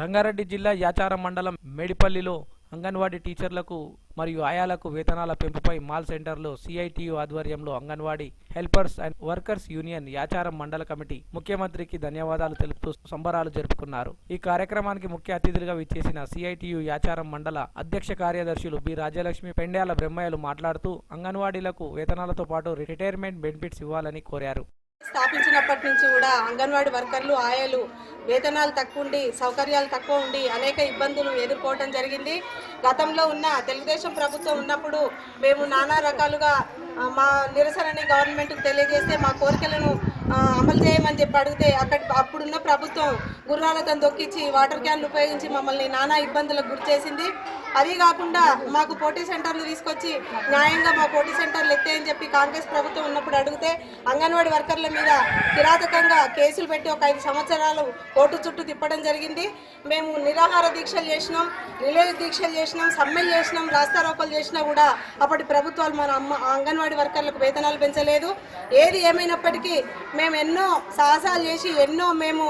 రంగారెడ్డి జిల్లా యాచారం మండలం మేడిపల్లిలో అంగన్వాడీ టీచర్లకు మరియు ఆయాలకు వేతనాల పెంపుపై మాల్ సెంటర్లో సిఐటియు ఆధ్వర్యంలో anganwadi helpers and workers union Yacharam మండల కమిటీ ముఖ్యమంత్రికి ధన్యవాదాలు తెలుపుతూ సంబరాలు జరుపుకున్నారు. ఈ కార్యక్రమానికి ముఖ్య అతిథులుగా విచ్చేసిన సిఐటియు యాచారం మండల అధ్యక్ష కార్యదర్శులు బి రాజ్యలక్ష్మి పెండ్యాల బ్రహ్మయ్యలు మాట్లాడుతూ అంగన్వాడీలకు వేతనాలతో పాటు రిటైర్మెంట్ బెనిఫిట్స్ ఇవ్వాలని కోరారు. స్థాపించినప్పటి నుంచి కూడా అంగన్వాడీ వర్కర్లు ఆయాలు వేతనాలు తక్కువ ఉండి సౌకర్యాలు తక్కువ ఉండి అనేక ఇబ్బందులు ఎదుర్కోవడం జరిగింది. గతంలో ఉన్న తెలుగుదేశం ప్రభుత్వం ఉన్నప్పుడు మేము నానా రకాలుగా మా నిరసనని గవర్నమెంట్కి తెలియజేస్తే మా కోరికలను అమలు చేయమని చెప్పి అడిగితే అక్కడ అప్పుడున్న ప్రభుత్వం గుర్రాలతో దొక్కించి వాటర్ క్యాన్లు ఉపయోగించి మమ్మల్ని నానా ఇబ్బందులకు గురి చేసింది అది కాకుండా మాకు పోటీ సెంటర్లు తీసుకొచ్చి న్యాయంగా మా పోటీ సెంటర్లు ఎత్తేయని చెప్పి కాంగ్రెస్ ప్రభుత్వం ఉన్నప్పుడు అడిగితే అంగన్వాడీ వర్కర్ల మీద కిరాతకంగా కేసులు పెట్టి ఒక ఐదు సంవత్సరాలు కోర్టు చుట్టూ తిప్పడం జరిగింది. మేము నిరాహార దీక్షలు చేసినాం రిలే దీక్షలు చేసినాం సమ్మెలు చేసినాం రాస్తారోకలు చేసినా కూడా అప్పటి ప్రభుత్వాలు మన అమ్మ అంగన్వాడీ వర్కర్లకు వేతనాలు పెంచలేదు. ఏది ఏమైనప్పటికీ మేము ఎన్నో సాహసాలు చేసి ఎన్నో మేము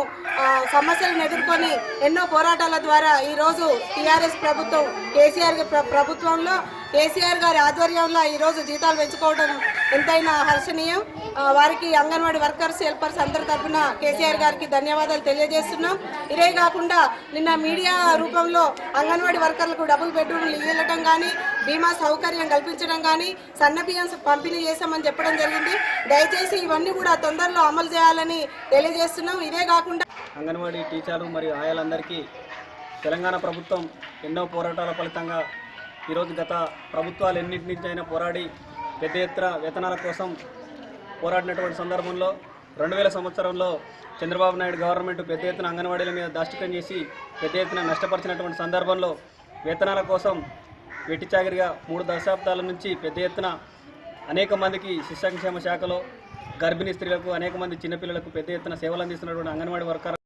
సమస్యలను ఎదుర్కొని ఎన్నో పోరాటాల ద్వారా ఈరోజు టీఆర్ఎస్ ప్రభుత్వం కేసీఆర్ ప్ర- ప్రభుత్వంలో కేసీఆర్ గారి ఆధ్వర్యంలో ఈరోజు జీతాలు పెంచుకోవడం ఎంతైనా హర్షణీయం. వారికి అంగన్వాడీ వర్కర్స్ హెల్పర్స్ అందరి తరఫున కేసీఆర్ గారికి ధన్యవాదాలు తెలియజేస్తున్నాం. ఇదే కాకుండా నిన్న మీడియా రూపంలో అంగన్వాడీ వర్కర్లకు డబుల్ బెడ్రూమ్లు ఇవ్వడం కానీ బీమా సౌకర్యం కల్పించడం కానీ సన్న బియ్యం పంపిణీ చేశామని చెప్పడం జరిగింది. దయచేసి ఇవన్నీ కూడా తొందరలో అమలు చేయాలని తెలియజేస్తున్నాం. ఇదే కాకుండా అంగన్వాడీ టీచర్లు మరియు ఆయాలందరికీ తెలంగాణ ప్రభుత్వం ఎన్నో పోరాటాల ఫలితంగా ఈరోజు గత ప్రభుత్వాలు ఎన్నింటి నుంచి అయినా పోరాడి పెద్ద ఎత్తున వేతనాల కోసం పోరాడినటువంటి సందర్భంలో రెండు వేల సంవత్సరంలో చంద్రబాబు నాయుడు గవర్నమెంట్ పెద్ద ఎత్తున అంగన్వాడీల మీద దాష్టికం చేసి పెద్ద ఎత్తున నష్టపరిచినటువంటి సందర్భంలో వేతనాల కోసం వెట్టిచాగిరిగా మూడు దశాబ్దాల నుంచి పెద్ద ఎత్తున అనేక మందికి శిశు సంక్షేమ శాఖలో గర్భిణీ స్త్రీలకు అనేక మంది చిన్నపిల్లలకు పెద్ద ఎత్తున సేవలు అందిస్తున్నటువంటి అంగన్వాడీ వర్కర్